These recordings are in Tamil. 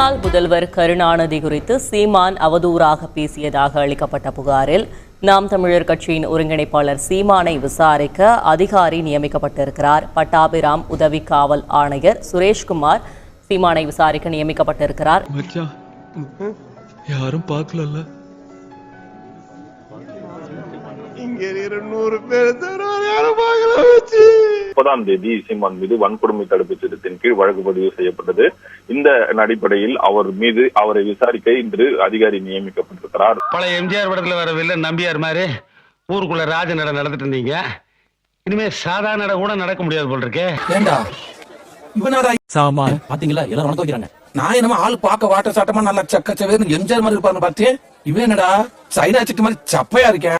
முன்னாள் முதல்வர் கருணாநிதி குறித்து சீமான் அவதூறாக பேசியதாக அளிக்கப்பட்ட புகாரில் நாம் தமிழர் கட்சியின் ஒருங்கிணைப்பாளர் சீமானை விசாரிக்க அதிகாரி நியமிக்கப்பட்டிருக்கிறார். பட்டாபிராம் உதவி காவல் ஆணையர் சுரேஷ்குமார் சீமானை விசாரிக்க நியமிக்கப்பட்டிருக்கிறார். யாரும் பார்க்கலல்ல? இங்க நூறு பேர் முப்பதாம் தேதி சீமான் மீது வன்கொடுமை தடுப்பு சட்டத்தின் கீழ் வழக்கு பதிவு செய்யப்பட்டது. இந்த அடிப்படையில் அவர் மீது அவரை விசாரிக்க இன்று அதிகாரி நியமிக்கப்பட்டிருக்கிறார். பழைய எம்ஜிஆர் படத்துல வர வில்லன் நம்பியார் மாதிரி ஊருக்குள்ள ராஜ நட நடந்துட்டு இருந்தீங்க. இனிமே சாதா நட கூட நடக்க முடியாது போல் இருக்கே. ஏண்டா? சாமான். பாத்தீங்களா? எல்லாரும் நடந்து வைக்கிறாங்க. நான் என்னமோ ஆள் பார்க்க வாட்ட சாட்டமா நல்லா சக்க சவேன்னு எம்ஜிஆர் மாதிரி இருப்பாருன்னு பார்த்தேன் இவன் என்னடா? சைனா சிட்டு மாதிரி சப்பையா இருக்கேன்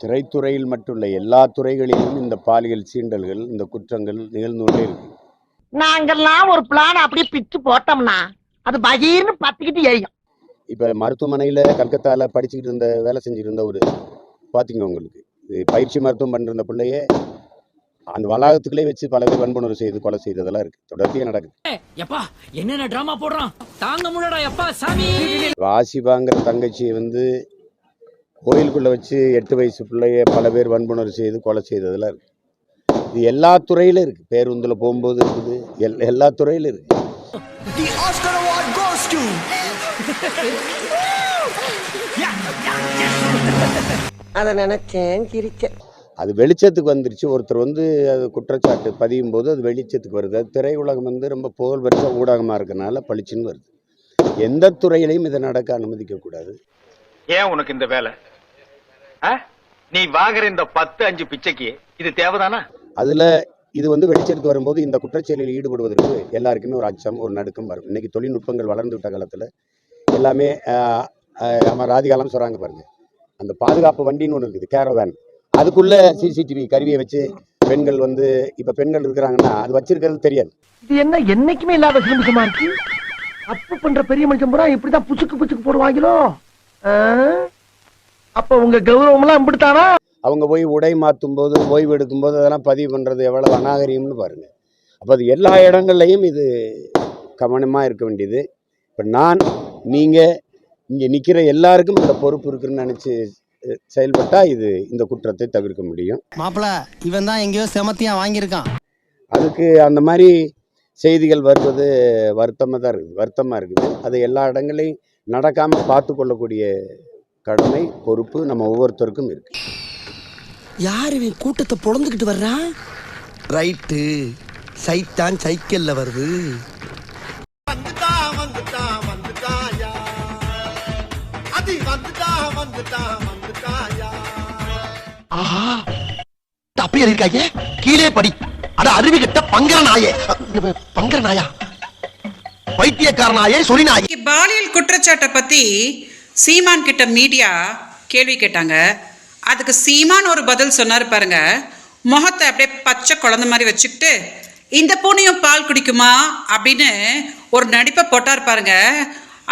திரைத்துறையில் மட்டுமல்ல எல்லா துறைகளிலும் இந்த பாலியல் சீண்டல்கள் இந்த குற்றங்கள் நிகழ்ந்து கொண்டே இருக்கு. நாங்கெல்லாம் ஒரு பிளான் அப்படியே பிச்சு போட்டோம்னா அது பகீர்னு பத்திக்கிட்டு எரியும். இப்போ மருத்துவமனையில் கல்கத்தாவில் படிச்சுக்கிட்டு இருந்த வேலை செஞ்சுட்டு இருந்த ஒரு பார்த்தீங்க உங்களுக்கு இது பயிற்சி மருத்துவம் பண்ணிருந்த பிள்ளையே அந்த வளாகத்துக்குள்ளே வச்சு பல பேர் வன்புணர்வு செய்து கொலை செய்ததெல்லாம் இருக்கு. தொடர்ச்சியாக நடக்குது. எப்பா என்னென்ன டிராமா போடுறான்? தாங்க முடியடா எப்பா சாமி! ஆசிபாங்கிற தங்கச்சியை வந்து கோயிலுக்குள்ளே வச்சு எட்டு வயசு பிள்ளைய பல பேர் வன்புணர்வு செய்து கொலை செய்ததெல்லாம் இருக்கு. இது எல்லா துறையிலும் இருக்கு. பேருந்தில் போகும்போது இருக்குது. எல் எல்லா துறையிலும் இருக்கு. அதை நினைச்சேன் சிரிச்சேன். அது வெளிச்சத்துக்கு வந்துருச்சு. ஒருத்தர் வந்து அது குற்றச்சாட்டு பதியும் போது அது வெளிச்சத்துக்கு வருது. அது திரையுலகம் வந்து ரொம்ப புகழ் பெற்ற ஊடகமாக இருக்கனால பளிச்சுன்னு வருது. எந்த துறையிலையும் இதை நடக்க அனுமதிக்க கூடாது ஏன் உனக்கு இந்த வேலை? நீ வாங்குற இந்த பத்து அஞ்சு பிச்சைக்கு இது தேவைதானா? அதில் இது வந்து வெளிச்சத்துக்கு வரும்போது இந்த குற்றச்செயலில் ஈடுபடுவதற்கு எல்லாருக்குமே ஒரு அச்சம் ஒரு நடுக்கம் வரும். இன்னைக்கு தொழில்நுட்பங்கள் வளர்ந்து விட்ட காலத்தில் எல்லாமே நம்ம ராதிகாலம் சொல்கிறாங்க பாருங்க. அந்த பாதுகாப்பு வண்டின்னு ஒன்று இருக்குது கேரவேன் அதுக்குள்ள சிசிடிவி கருவியை வச்சு பெண்கள் வந்து இப்போ பெண்கள் இருக்கிறாங்கன்னா அது வச்சிருக்கிறது தெரியாது. இது என்ன என்னைக்குமே இல்லாத சிலிமிசமா இருக்கு தப்பு பண்ற பெரிய மனுஷன் பூரா இப்படிதான் புசுக்கு புசுக்கு போடுவாங்களோ? அப்ப உங்க கௌரவம் எல்லாம் இப்படித்தானா? அவங்க போய் உடை மாற்றும் போது ஓய்வு எடுக்கும்போது அதெல்லாம் பதிவு பண்ணுறது எவ்வளவு அநாகரிகம்னு பாருங்க. அப்போ அது எல்லா இடங்கள்லையும் இது கவனமாக இருக்க வேண்டியது. இப்போ நான் நீங்கள் இங்கே நிற்கிற எல்லாருக்கும் இந்த பொறுப்பு இருக்குன்னு நினச்சி செயல்பட்டால் இது இந்த குற்றத்தை தவிர்க்க முடியும். மாப்பிள இவன் தான் எங்கேயோ செமத்தியா வாங்கியிருக்கான். அதுக்கு அந்த மாதிரி செய்திகள் வருவது வருத்தமாக தான் இருக்குது. வருத்தமாக இருக்குது. அது எல்லா இடங்களையும் நடக்காமல் பார்த்து கொள்ளக்கூடிய கடமை பொறுப்பு நம்ம ஒவ்வொருத்தருக்கும் இருக்குது யார் இவன் கூட்டத்தை பொழந்துகிட்டு வர்றான் ரைட்டு. சைத்தான் சைக்கிள்ல வருது. வந்துட்டாயா தப்பி இருக்காங்க கீழே படி. அட அருவி கிட்ட பங்கர நாயே. பங்கர நாயா? பைத்தியக்கார நாயே சொல்லி நாயே இன்னைக்கு பாலியல் குற்றச்சாட்டை பத்தி சீமான் கிட்ட மீடியா கேள்வி கேட்டாங்க. அதுக்கு சீமான் ஒரு பதில் சொன்னாரு பாருங்க. முகத்தை அப்படியே பச்சை குழந்தை மாதிரி வச்சுக்கிட்டு இந்த பூனையும் பால் குடிக்குமா? அப்படின்னு ஒரு நடிப்பை போட்டார் பாருங்க.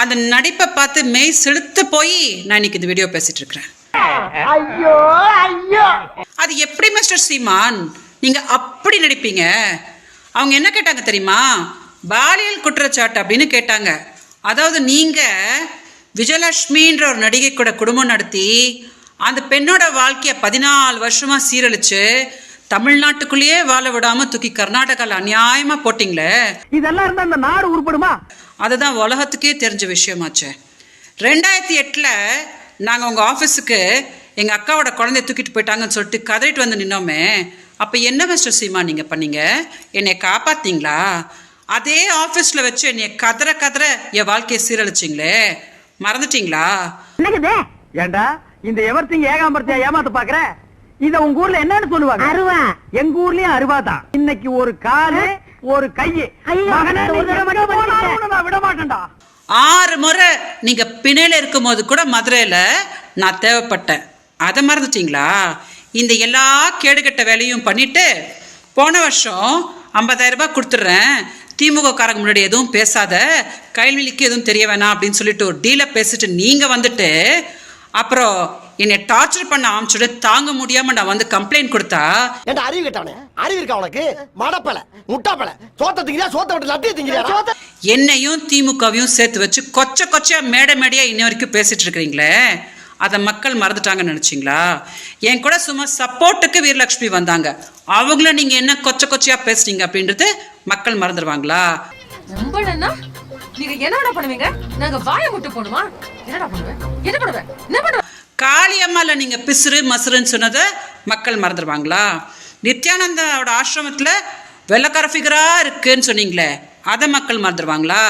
அந்த நடிப்பை பார்த்து மெய் செலுத்து போய் நான் இன்னைக்கு இந்த வீடியோ பேசிட்டு இருக்கிறேன். ஐயோ ஐயோ. அது எப்படி மிஸ்டர் சீமான்? நீங்க அப்படி நடிப்பீங்க. அவங்க என்ன கேட்டாங்க தெரியுமா? பாலியல் குற்றச்சாட்டு அப்படின்னு கேட்டாங்க. அதாவது நீங்க விஜயலட்சுமின்ற ஒரு நடிகை கூட குடும்பம் நடத்தி அந்த பெண்ணோட வாழ்க்கைய பதினாலு வருஷமா சீரழிச்சு தமிழ்நாட்டுக்குள்ளேயே வாழ விடாம தூக்கி கர்நாடகால அநியாயமா போட்டிங்களே? இதெல்லாம் இருந்தா இந்த நாடு உருப்படுமா? அதுதான் உலகத்துக்கே தெரிஞ்ச விஷயமாச்சே. ரெண்டாயிரத்தி எட்டில் நாங்கள் உங்கள் ஆஃபீஸுக்கு எங்கள் அக்காவோட குழந்தைய தூக்கிட்டு போயிட்டாங்கன்னு சொல்லிட்டு கதறிட்டு வந்து நின்னோமே. அப்போ என்ன மிஸ்டர் சீமா நீங்கள் பண்ணீங்க? என்னை காப்பாத்தீங்களா? அதே ஆஃபீஸில் வச்சு என்னை கதற கதற என் வாழ்க்கையை சீரழிச்சிங்களே. மறந்துட்டீங்களா? என்னக்குது ஏண்டா இந்த எவர்த்திங்க ஏகாம்பரத்தையா ஏமாத்த பாக்குற இத உங்க ஊர்ல என்னன்னு சொல்லுவாங்க. அருவா. எங்க ஊர்லயும் அருவா தான். இன்னைக்கு ஒரு காலு ஒரு கையு விட மாட்டேன்டா. ஆறு முறை நீங்கள் பிணையில் இருக்கும்போது கூட மதுரையில் நான் தேவைப்பட்டேன். அதை மறந்துட்டீங்களா? இந்த எல்லா கேடுகட்ட வேலையும் பண்ணிட்டு போன வருஷம் 50000 ரூபாய் கொடுத்துட்றேன். திமுக காரங்க முன்னாடி எதுவும் பேசாத கைல்வெளிக்கு எதுவும் தெரிய வேணாம் அப்படின்னு சொல்லிட்டு ஒரு டீலை பேசிட்டு நீங்கள் வந்துட்டு அப்புறம் என்னை டார்ச்சர் பண்ண ஆரம்பிச்சுட்டு தாங்க முடியாம நான் வந்து கம்ப்ளைண்ட் கொடுத்தா ஏன்டா அறிவு கேட்டவனே? அறிவு இருக்கா உனக்கு? மடப்பல முட்டாப்பல. சோத்த திங்கிறியா? சோத்த விட்டு லட்டிய திங்கிறியா? என்னையும் திமுகவையும் சேர்த்து வச்சு கொச்ச கொச்சையா மேடை மேடையா இன்ன வரைக்கும் பேசிட்டு இருக்கிறீங்களே? அதை மக்கள் மறந்துட்டாங்கன்னு நினைச்சீங்களா? என் கூட சும்மா சப்போர்ட்டுக்கு வீரலட்சுமி வந்தாங்க. அவங்கள நீங்க என்ன கொச்ச கொச்சையா பேசுறீங்க அப்படின்றது மக்கள் மறந்துடுவாங்களா நம்பலன்னா நீங்க என்னடா பண்ணுவீங்க? நாங்க வாயை முட்டு போணுமா என்னடா பண்ணுவேன் என்ன பண்ணுவேன் என்ன பண்ணுவேன் காளியம்மால நீங்க பிசுறு மசுறுன்னு சொன்னதை மக்கள் மறந்துடுவாங்களா நித்யானந்தாவோட ஆசிரமத்துல வெள்ளக்கார ஃபிகரா இருக்குன்னு சொன்னீங்களே அதை மக்கள் மறந்துடுவாங்களா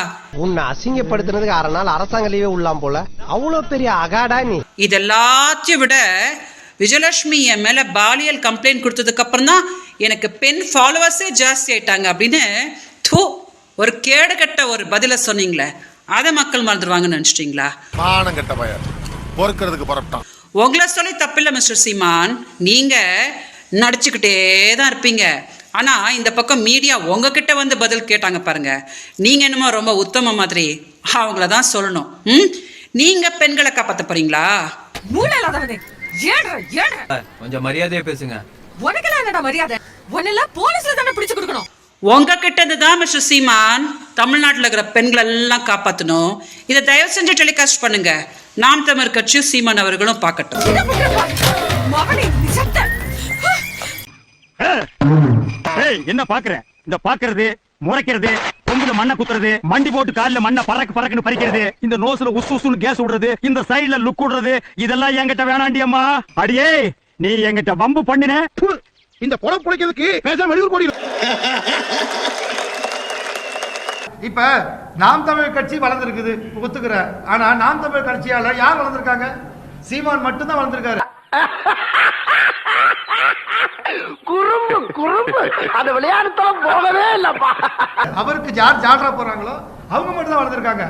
உன்னை அசிங்கப்படுத்துனதுக்கு அரை நாள் அரசாங்க லீவே உள்ளாம் போல. அவ்வளவு பெரிய அகாடா நீ. இது எல்லாத்தையும் விட விஜயலட்சுமி என் மேல பாலியல் கம்ப்ளைண்ட் கொடுத்ததுக்கு அப்புறம் தான் எனக்கு பெண் ஃபாலோவர்ஸே ஜாஸ்தி ஆயிட்டாங்க அப்படின்னு தூ ஒரு கேடுகட்ட ஒரு பதில சொன்னீங்களே அதை மக்கள் மறந்துடுவாங்கன்னு நினைச்சிட்டீங்களா? மானம் கெட்ட பையன். பொறுக்கிறதுக்கு புறப்பட்டான். உங்களை சொல்லி தப்பில்லை மிஸ்டர் சீமான். நீங்க நடிச்சுக்கிட்டே தான் இருப்பீங்க. ஆனா இந்த பக்கம் மீடியா உங்ககிட்ட வந்து பதில் கேட்டாங்க பாருங்க. நீங்க என்னமோ ரொம்ப உத்தம மாதிரி அவங்கள தான் சொல்லணும். ம்? நீங்க பெண்களை ஏடுற ஏடுற. கொஞ்சம் மரியாதையா பேசுங்க. உனக்கெல்லாம் என்னடா மரியாதை? உன்னெல்லாம் போலீஸ்ல தானே பிடிச்சு கொடுக்கணும். உங்ககிட்ட இருந்து தான் மிஸ்டர் சீமான். தமிழ்நாட்டில் இருக்கிற பெண்கள் எல்லாம் காப்பாற்றணும் இதை தயவு செஞ்சு டெலிகாஸ்ட் பண்ணுங்க. நாம் தமிழ் கட்சி சீமான் அவர்களும் பார்க்கட்டும். என்ன பாக்குறேன் இந்த பாக்குறது முறைக்கிறது கொம்புல மண்ணை குத்துறது மண்டி போட்டு கால்ல மண்ணை பறக்கு பறக்குன்னு பறிக்கிறது இந்த நோஸ்ல உசு உசுன்னு கேஸ் விடுறது இந்த சைடுல லுக் விடுறது இதெல்லாம் என்கிட்ட வேணாண்டி அம்மா. அடியே நீ என்கிட்ட வம்பு பண்ணின? இந்த பொழப்பு பிடிக்கிறதுக்கு பேசாம வெளியூர் போடி. இப்ப நாம் தமிழ் கட்சி வளர்ந்துருக்குது ஒத்துக்கிறேன் ஆனா நாம் தமிழ் கட்சியால யார் வளர்ந்துருக்காங்க? சீமான் மட்டும்தான் வளர்ந்துருக்காரு. குறும்பு குறும்பு. அந்த விளையாட்டுத்தலம் போகவே இல்லப்பா. அவருக்கு யார் ஜால்ரா போறாங்களோ அவங்க மட்டும் தான் வளர்ந்துருக்காங்க.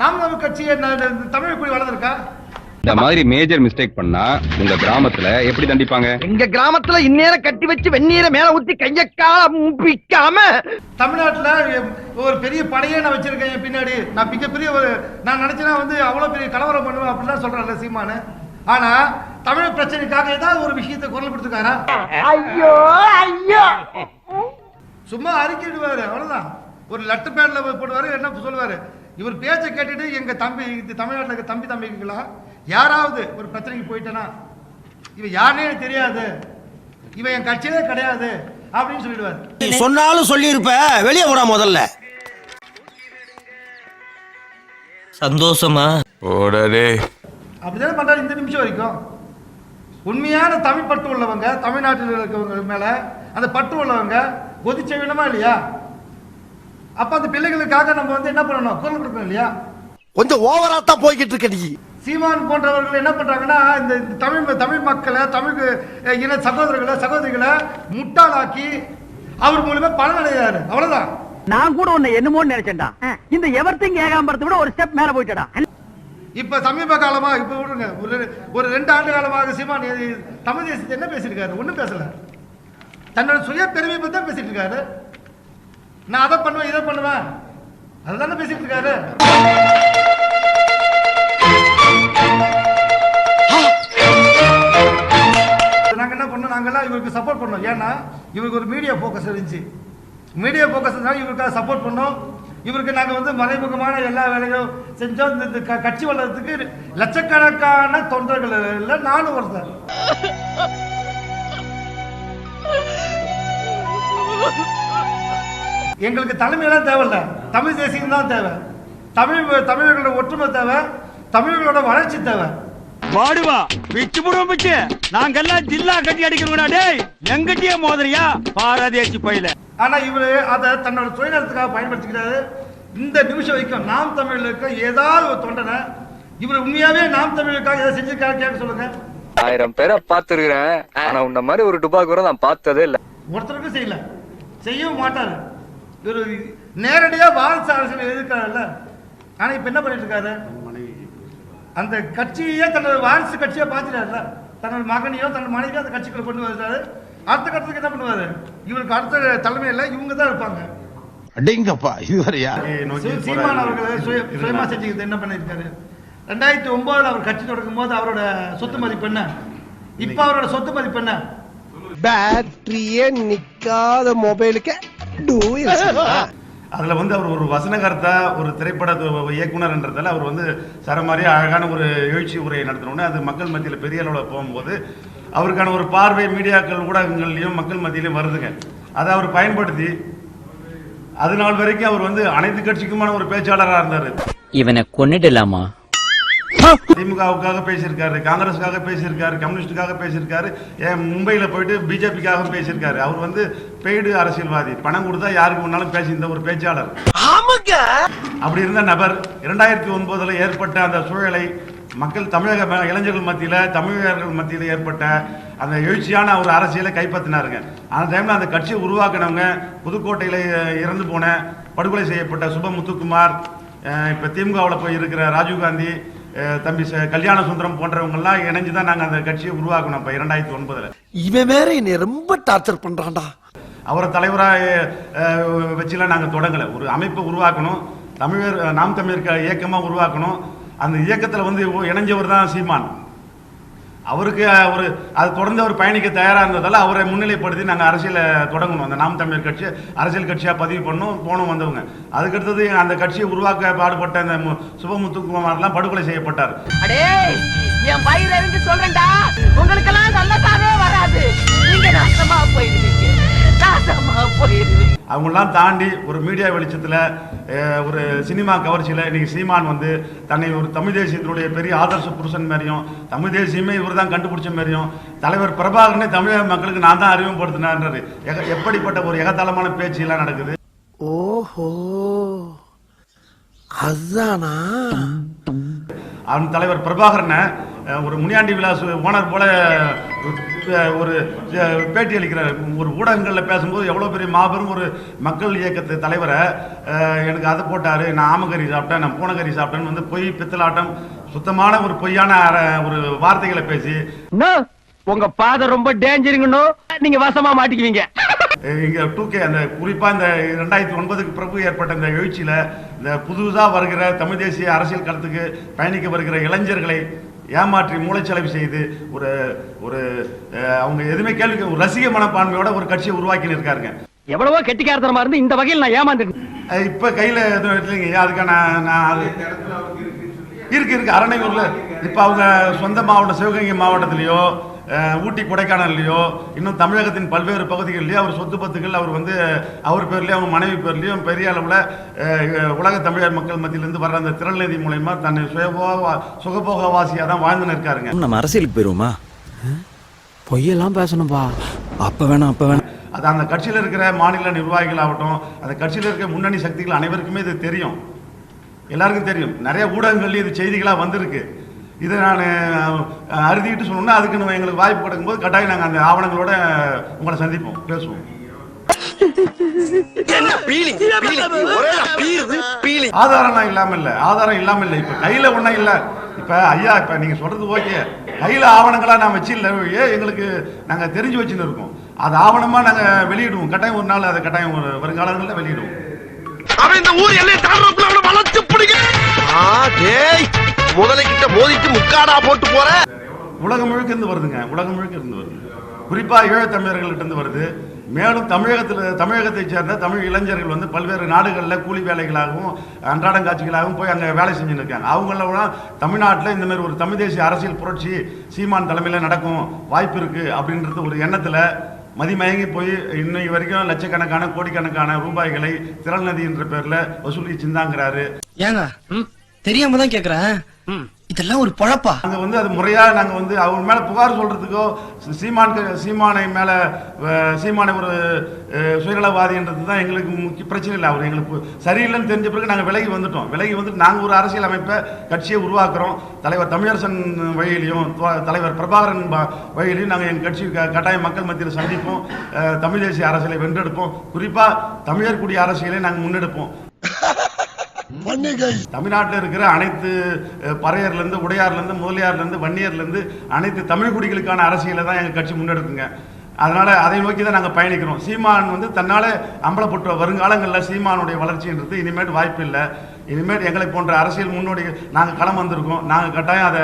நாம் தமிழ் கட்சி என்ன தமிழ் குடி வளர்ந்துருக்கா? இந்த மாதிரி மேஜர் மிஸ்டேக் பண்ணா உங்க கிராமத்துல எப்படி தண்டிப்பாங்க? எங்க கிராமத்துல இந்நேரம் கட்டி வச்சு வெந்நீரை மேல ஊத்தி கைய கால பிக்காம தமிழ்நாட்டுல ஒரு பெரிய படையே நான் வச்சிருக்கேன் என் பின்னாடி. நான் மிகப்பெரிய ஒரு நான் நினைச்சேன்னா வந்து அவ்வளவு பெரிய கலவரம் பண்ணுவேன் அப்படிலாம் சொல்றேன்ல சீமானு. ஆனா தமிழ் பிரச்சனைக்காக ஏதாவது ஒரு விஷயத்தை குரல் கொடுத்துக்காரா ஐயோ ஐயோ. சும்மா அறிக்கையிடுவாரு அவ்வளவுதான். ஒரு லெட்டர் பேட்ல போடுவாரு என்ன சொல்லுவாரு? இவர் பேச்சை கேட்டுட்டு எங்க தம்பி தமிழ்நாட்டுல இருக்க தம்பி தம்பிக்கலாம் யாராவது ஒரு பிரச்சனைக்கு போயிட்டேனா இவன் யாருனே எனக்கு தெரியாது. இவன் என் கட்சியிலே கிடையாது அப்படின்னு சொல்லிடுவாரு. நீ சொன்னாலும் சொல்லி இருப்ப வெளியே போடா முதல்ல. சந்தோஷமா? அப்படிதானே பண்றாரு இந்த நிமிஷம் வரைக்கும்? உண்மையான தமிழ் பற்று உள்ளவங்க தமிழ்நாட்டில் இருக்கவங்க மேல அந்த பற்று உள்ளவங்க கொதிச்ச வேணுமா இல்லையா? அப்ப அந்த பிள்ளைகளுக்காக நம்ம வந்து என்ன பண்ணணும்? குரல் கொடுக்கணும் இல்லையா? கொஞ்சம் ஓவரா தான் போய்கிட்டு இருக்க நீ. சீமான் போன்றவர்கள் என்ன பண்றாங்கன்னா இந்த தமிழ் தமிழ் மக்களை தமிழ் இன சகோதரர்களை சகோதரிகளை முட்டாளாக்கி அவர் மூலமா பலன் அடைகிறாரு அவ்வளவுதான். நான் கூட உன்னை என்னமோன்னு நினைச்சேன்டா. இந்த எவர்த்திங் ஏகாம்பரத்தை விட ஒரு ஸ்டெப் மேல போயிட்டடா. இப்ப சமீப காலமா இப்ப விடுங்க ஒரு ஒரு ரெண்டு ஆண்டு காலமாக சீமான் தமிழ் தேசத்தை என்ன பேசிட்டு இருக்காரு ஒண்ணும் பேசல. தன்னோட சுய பெருமை பத்தி தான் பேசிட்டு இருக்காரு நான் அதை பண்ணுவேன் இதை பண்ணுவேன். அதுதானே பேசிட்டு இருக்காரு. பண்ணோம் நாங்கள்லாம் இவருக்கு சப்போர்ட் பண்ணோம். ஏன்னா இவருக்கு ஒரு மீடியா ஃபோக்கஸ் இருந்துச்சு. மீடியா ஃபோக்கஸ் இருந்தாலும் இவருக்காக சப்போர்ட் பண்ணோம். இவருக்கு நாங்கள் வந்து மறைமுகமான எல்லா வேலைகளும் செஞ்சோம். இந்த- இந்த க- கட்சி வளர்றதுக்கு லட்சக்கணக்கான தொண்டர்கள் இல்லை நானும் ஒருத்தர் எங்களுக்கு தலைமையெல்லாம் தேவையில்ல. தமிழ் தேசியம் தான் தேவை. தமிழ் தமிழர்களோட ஒற்றுமை தேவை. தமிழர்களோட வளர்ச்சி தேவை. வாடுவா. பிச்சு புடுவோம் பிச்சு. நாங்கெல்லாம் ஜில்லா கட்டி அடிக்கிறோம்டா டேய். எங்கிட்டயே மோதிரியா? பாரதேசி பையில. ஆனா இவரு அதை தன்னோட சுயநலத்துக்காக பயன்படுத்திக்கிறாரு. இந்த நிமிஷம் வரைக்கும் நாம் தமிழுக்கு ஏதாவது ஒரு தொண்டனை இவர் உண்மையாவே நாம் தமிழுக்காக ஏதாவது செஞ்சிருக்காரு கேட்க சொல்லுங்க. ஆயிரம் பேரை பாத்துருக்கிறேன் ஆனா உன்ன மாதிரி ஒரு டுபா கூட நான் பார்த்ததே இல்ல. ஒருத்தருக்கும் செய்யல. செய்யவும் மாட்டாரு. இவர் நேரடியா வாரிசு அரசியல் எதிர்க்கிறாருல்ல. ஆனா இப்ப என்ன பண்ணிட்டு இருக்காரு? அந்த கட்சியே தன்னோட வாரிசு கட்சியா பார்த்துட்டாருல. தன்னோட மகனையோ தன்னோட மனைவியோ அந்த கட்சிக்குள்ள கொண்டு வருவாரு அடுத்த கட்டத்துக்கு என்ன பண்ணுவாரு? இவருக்கு அடுத்த தலைமையில இவங்க தான் இருப்பாங்க. அடேங்கப்பா இது வரையா? சீ- சீமான் அவர்கள் சுய சுயமா செஞ்சுக்கிறது என்ன பண்ணிருக்காரு ரெண்டாயிரத்தி ஒன்பதுல அவர் கட்சி தொடங்கும் போது அவரோட சொத்து மதிப்பு என்ன? இப்ப அவரோட சொத்து மதிப்பு என்ன? பேட்டரியே நிக்காத மொபைலுக்கு அதுல வந்து அவர் ஒரு வசனகர்த்தா ஒரு திரைப்பட இயக்குனர்ன்றதால அவர் வந்து சரமாரி அழகான ஒரு எழுச்சி உரையை நடத்தினோடனே அது மக்கள் மத்தியில் பெரிய அளவில் போகும்போது அவருக்கான ஒரு பார்வை மீடியாக்கள் ஊடகங்கள்லையும் மக்கள் மத்தியிலையும் வருதுங்க. அதை அவர் பயன்படுத்தி அது நாள் வரைக்கும் அவர் வந்து அனைத்து கட்சிக்குமான ஒரு பேச்சாளராக இருந்தார். இவனை கொன்னிடலாமா? திமுகவுக்காக பேசியிருக்காரு காங்கிரஸுக்காக பேசியிருக்காரு கம்யூனிஸ்டுக்காக பேசியிருக்காரு ஏன் மும்பையில் போயிட்டு பிஜேபிக்காக பேசியிருக்காரு. அவர் வந்து பெய்டு அரசியல்வாதி. பணம் கொடுத்தா யாருக்கு முன்னாலும் பேசியிருந்த ஒரு பேச்சாளர். அப்படி இருந்த நபர் இரண்டாயிரத்தி ஒன்பதுல ஏற்பட்ட அந்த சூழலை மக்கள் தமிழக ம- இளைஞர்கள் மத்தியில தமிழர்கள் மத்தியில ஏற்பட்ட அந்த எழுச்சியான ஒரு அரசியலை கைப்பற்றினாருங்க. அந்த டைம்ல அந்த கட்சியை உருவாக்கினவங்க புதுக்கோட்டையில இறந்து போன படுகொலை செய்யப்பட்ட சுப முத்துக்குமார் இப்ப திமுகவில் போய் இருக்கிற ராஜீவ்காந்தி தம்பி ச- கல்யாண சுந்தரம் போன்றவங்கெல்லாம் இணைஞ்சு தான் நாங்கள் அந்த கட்சியை உருவாக்கணும் இப்போ இரண்டாயிரத்தி ஒன்பதுல. இவன் வேற என்னை ரொம்ப டார்ச்சர் பண்றான்டா. அவரை தலைவராக வச்சுலாம் நாங்கள் தொடங்கலை. ஒரு அமைப்பை உருவாக்கணும். தமிழர் நாம் தமிழர் இயக்கமாக உருவாக்கணும். அந்த இயக்கத்தில் வந்து இணைஞ்சவர் தான் சீமான். அவருக்கு ஒரு அது தொடர்ந்து அவர் பயணிக்க தயாராக இருந்ததால் அவரை முன்னிலைப்படுத்தி நாங்கள் அரசியலை தொடங்கணும். அந்த நாம் தமிழர் கட்சி அரசியல் கட்சியாக பதிவு பண்ணோம் போனோம் வந்தவங்க. அதுக்கடுத்தது அந்த கட்சியை உருவாக்க பாடுபட்ட அந்த சுபமுத்துக்குமார்லாம் படுகொலை செய்யப்பட்டார். அடே என் வயிறு இருந்து சொல்றேன்டா. உங்களுக்கெல்லாம் நல்லதாவே வராது. நீங்க நாசமா போயிருக்கீங்க அவங்களாம் தாண்டி ஒரு மீடியா வெளிச்சத்தில் ஒரு சினிமா கவர்ச்சியில் இன்னைக்கு சீமான் வந்து தன்னை ஒரு தமிழ் தேசியத்தினுடைய பெரிய ஆதர்ச புருஷன் மாதிரியும் தமிழ் தேசியமே இவர் தான் கண்டுபிடிச்ச மாதிரியும் தலைவர் பிரபாகரனே தமிழக மக்களுக்கு நான் தான் அறிமுகப்படுத்தினார்ன்றாரு எக- எப்படிப்பட்ட ஒரு எகத்தாளமான பேச்சு எல்லாம் நடக்குது? ஓஹோ அதானா? அவன் தலைவர் பிரபாகரனை ஒரு முனியாண்டி விலாஸ் ஓனர் போல ஒரு பேட்டி அளிக்கிறார். ஒரு ஊடகங்களில் பேசும்போது எவ்வளோ பெரிய மாபெரும் ஒரு மக்கள் இயக்கத்து தலைவரை எனக்கு அதை போட்டார் நான் ஆமகறி சாப்பிட்டேன் நான் பூனகறி சாப்பிட்டேன்னு வந்து பொய் பித்தலாட்டம் சுத்தமான ஒரு பொய்யான ஒரு வார்த்தைகளை பேசி. உங்க பாதை ரொம்ப டேஞ்சருங்கன்னு நீங்க வசமா மாட்டிக்குவீங்க. இங்க டூ கே அந்த குறிப்பா இந்த ரெண்டாயிரத்தி ஒன்பதுக்கு பிறகு ஏற்பட்ட இந்த எழுச்சியில இந்த புதுசா வருகிற தமிழ் தேசிய அரசியல் களத்துக்கு பயணிக்க வருகிற இளைஞர்களை ஏமாற்றி மூளைச்சலவை செய்து ஒரு ஒரு அவங்க எதுவுமே கேள்வி ஒரு ரசிக மனப்பான்மையோட ஒரு கட்சியை உருவாக்கின்னு இருக்காருங்க. எவ்வளவோ கெட்டிக்காரத்தனமா இருந்து இந்த வகையில் நான் ஏமாந்துட்டேன் அஹ், இப்ப கையில எதுவும் இல்லைங்க அதுக்கான நான் அது இருக்கு இருக்கு. அரணையூர்ல. இப்ப அவங்க சொந்த மாவட்டம் சிவகங்கை மாவட்டத்திலயோ ஊட்டி கொடைக்கானல்லையோ இன்னும் தமிழகத்தின் பல்வேறு பகுதிகளிலேயோ அவர் சொத்து பத்துக்கள் அவர் வந்து அவர் பேர்லயும் அவங்க மனைவி பேர்லயும் பெரிய அளவுல உலக தமிழர் மக்கள் மத்தியிலிருந்து வர்ற அந்த திரள் நிதி மூலயமா தன்னை சுயபோக சுகபோகவாசியா தான் வாழ்ந்துன்னு இருக்காருங்க நம்ம அரசியலுக்கு போயிருவோமா? பொய்யெல்லாம் பேசணும்பா. அப்ப வேணாம் அப்ப வேணாம். அது அந்த கட்சியில் இருக்கிற மாநில நிர்வாகிகள் ஆகட்டும் அந்த கட்சியில் இருக்கிற முன்னணி சக்திகள் அனைவருக்குமே இது தெரியும். எல்லாருக்கும் தெரியும். நிறைய ஊடகங்கள்லேயும் இது செய்திகளாக வந்திருக்கு. இதை நான் அறுதிட்டு சொன்னோம்னா அதுக்கு நம்ம எங்களுக்கு வாய்ப்பு கிடைக்கும்போது கட்டாயம் நாங்கள் அந்த ஆவணங்களோட உங்களை சந்திப்போம் பேசுவோம். ஆதாரம்லாம் இல்லாம இல்ல ஆதாரம் இல்லாம இல்ல. இப்ப கையில ஒண்ணும் இல்ல. இப்ப ஐயா இப்ப நீங்க சொல்றது ஓகே கையில ஆவணங்களா நான் வச்சு இல்ல எங்களுக்கு நாங்க தெரிஞ்சு வச்சுன்னு இருக்கோம். அது ஆவணமா நாங்க வெளியிடுவோம். கட்டாயம் ஒரு நாள் அதை கட்டாயம் ஒரு வருங்காலங்களில் வெளியிடுவோம். அவன் இந்த ஊர் எல்லையை அவனை வளர்த்து பிடிக்க டேய். முதலைக்கிட்ட மோதிட்டு முக்காடா போட்டு போற? உலகம் முழுக்க இருந்து வருதுங்க. உலகம் முழுக்க இருந்து வருது. குறிப்பா ஈழத்தமிழர்கள்ட்ட இருந்து வருது. மேலும் தமிழகத்தில் தமிழகத்தைச் சேர்ந்த தமிழ் இளைஞர்கள் வந்து பல்வேறு நாடுகளில் கூலி வேலைகளாகவும் அன்றாடம் காட்சிகளாகவும் போய் அங்கே வேலை செஞ்சுன்னு இருக்காங்க. அவங்களெல்லாம் தமிழ்நாட்டில் இந்த மாதிரி ஒரு தமிழ் தேசிய அரசியல் புரட்சி சீமான் தலைமையில் நடக்கும் வாய்ப்பு இருக்கு அப்படின்றது ஒரு எண்ணத்தில் மதிமயங்கி போய் இன்னைக்கு வரைக்கும் லட்சக்கணக்கான கோடிக்கணக்கான ரூபாய்களை திரள் நதி என்ற பேர்ல வசூலி சிந்தாங்கிறாரு ஏங்க தெரியாம தான் கேக்குறேன். இதெல்லாம் ஒரு பழப்பா? அங்க வந்து அது முறையா நாங்க வந்து அவங்க மேல புகார் சொல்றதுக்கோ சீமான் சீமானை மேல சீமானை ஒரு சுயநலவாதின்றது தான் எங்களுக்கு முக்கிய பிரச்சனை இல்லை. அவர் எங்களுக்கு சரியில்லைன்னு தெரிஞ்ச பிறகு நாங்கள் விலகி வந்துட்டோம். விலகி வந்துட்டு நாங்கள் ஒரு அரசியல் அமைப்பை கட்சியை உருவாக்குறோம். தலைவர் தமிழரசன் வழியிலையும் தலைவர் பிரபாகரன் வழியிலையும் நாங்கள் எங்கள் கட்சி க- மக்கள் மத்தியில் சந்திப்போம். தமிழ் தேசிய அரசியலை வென்றெடுப்போம். குறிப்பாக தமிழர் குடி அரசியலை நாங்கள் முன்னெடுப்போம். தமிழ்நாட்டில் இருக்கிற அனைத்து பறையர்லேருந்து உடையார்லேருந்து முதலியார்லேருந்து வன்னியர்லேருந்து அனைத்து தமிழ் குடிகளுக்கான அரசியலை தான் எங்கள் கட்சி முன்னெடுக்குங்க. அதனால அதை நோக்கி தான் நாங்கள் பயணிக்கிறோம். சீமான் வந்து தன்னால் அம்பலப்பட்ட வருங்காலங்களில் சீமானுடைய வளர்ச்சின்றது இனிமேட்டு வாய்ப்பு இல்லை இனிமேல் எங்களை போன்ற அரசியல் முன்னோடிகள் நாங்கள் களம் வந்திருக்கோம். நாங்கள் கட்டாயம் அதை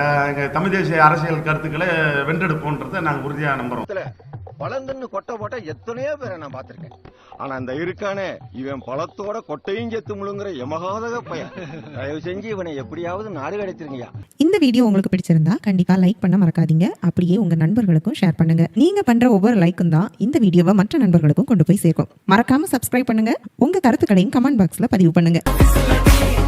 அஹ், எங்க தமிழ் தேசிய அரசியல் கருத்துக்களை வென்றெடுப்போன்றதை நாங்கள் உறுதியாக நம்புகிறோம் பழந்துன்னு கொட்டை போட்ட எத்தனையோ பேரை நான் பார்த்திருக்கேன். ஆனா இந்த இருக்கானே இவன் பழத்தோட கொட்டையும் செத்து முழுங்குற எமகாதக பையன். தயவு செஞ்சு இவனை எப்படியாவது நாடு கிடைச்சிருங்கயா இந்த வீடியோ உங்களுக்கு பிடிச்சிருந்தா கண்டிப்பா லைக் பண்ண மறக்காதீங்க. அப்படியே உங்க நண்பர்களுக்கும் ஷேர் பண்ணுங்க. நீங்க பண்ற ஒவ்வொரு லைக்கும் தான் இந்த வீடியோவை மற்ற நண்பர்களுக்கும் கொண்டு போய் சேர்க்கும். மறக்காம சப்ஸ்கிரைப் பண்ணுங்க. உங்க கருத்துக்களையும் கமெண்ட் பாக்ஸ்ல பதிவு பண்ணுங்க. melody.